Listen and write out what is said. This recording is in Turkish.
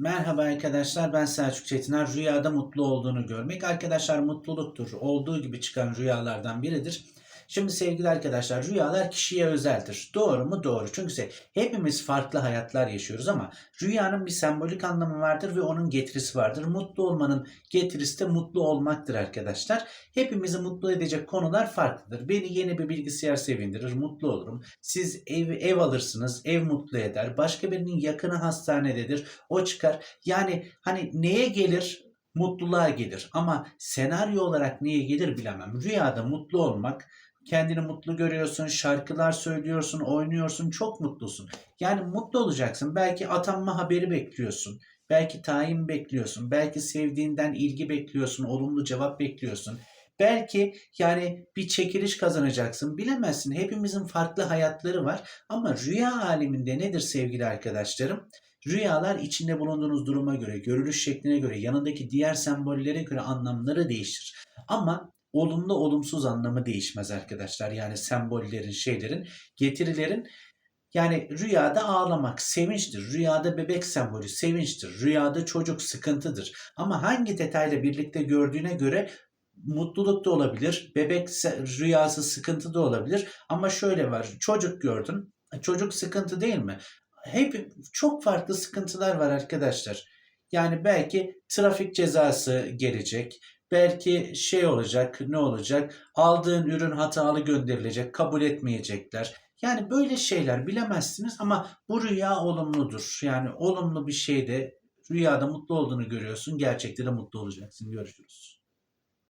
Merhaba arkadaşlar ben Selçuk Çetiner. Rüyada mutlu olduğunu görmek arkadaşlar mutluluktur. Olduğu gibi çıkan rüyalardan biridir. Şimdi sevgili arkadaşlar rüyalar kişiye özeldir. Doğru mu? Doğru. Çünkü hepimiz farklı hayatlar yaşıyoruz ama rüyanın bir sembolik anlamı vardır ve onun getirisi vardır. Mutlu olmanın getirisi de mutlu olmaktır arkadaşlar. Hepimizi mutlu edecek konular farklıdır. Beni yeni bir bilgisayar sevindirir, mutlu olurum. Siz ev, ev alırsınız, ev mutlu eder. Başka birinin yakını hastanededir, o çıkar. Yani hani neye gelir? Mutluluğa gelir. Ama senaryo olarak neye gelir bilemem. Rüyada mutlu olmak, kendini mutlu görüyorsun, şarkılar söylüyorsun, oynuyorsun, çok mutlusun. Yani mutlu olacaksın. Belki atanma haberi bekliyorsun. Belki tayin bekliyorsun. Belki sevdiğinden ilgi bekliyorsun, olumlu cevap bekliyorsun. Belki yani bir çekiliş kazanacaksın. Bilemezsin. Hepimizin farklı hayatları var. Ama rüya aleminde nedir sevgili arkadaşlarım? Rüyalar içinde bulunduğunuz duruma göre, görülüş şekline göre, yanındaki diğer sembollere göre anlamları değişir. Ama olumlu olumsuz anlamı değişmez arkadaşlar. Yani sembollerin, şeylerin, getirilerin yani rüyada ağlamak sevinçtir. Rüyada bebek sembolü sevinçtir. Rüyada çocuk sıkıntıdır. Ama hangi detayla birlikte gördüğüne göre mutluluk da olabilir. Bebek rüyası sıkıntı da olabilir. Ama şöyle var. Çocuk gördün. Çocuk sıkıntı değil mi? Hep çok farklı sıkıntılar var arkadaşlar. Yani belki trafik cezası gelecek. Belki şey olacak, ne olacak? Aldığın ürün hatalı gönderilecek, kabul etmeyecekler. Yani böyle şeyler bilemezsiniz ama bu rüya olumludur. Yani olumlu bir şeyde rüyada mutlu olduğunu görüyorsun, gerçekte de mutlu olacaksın. Görüşürüz.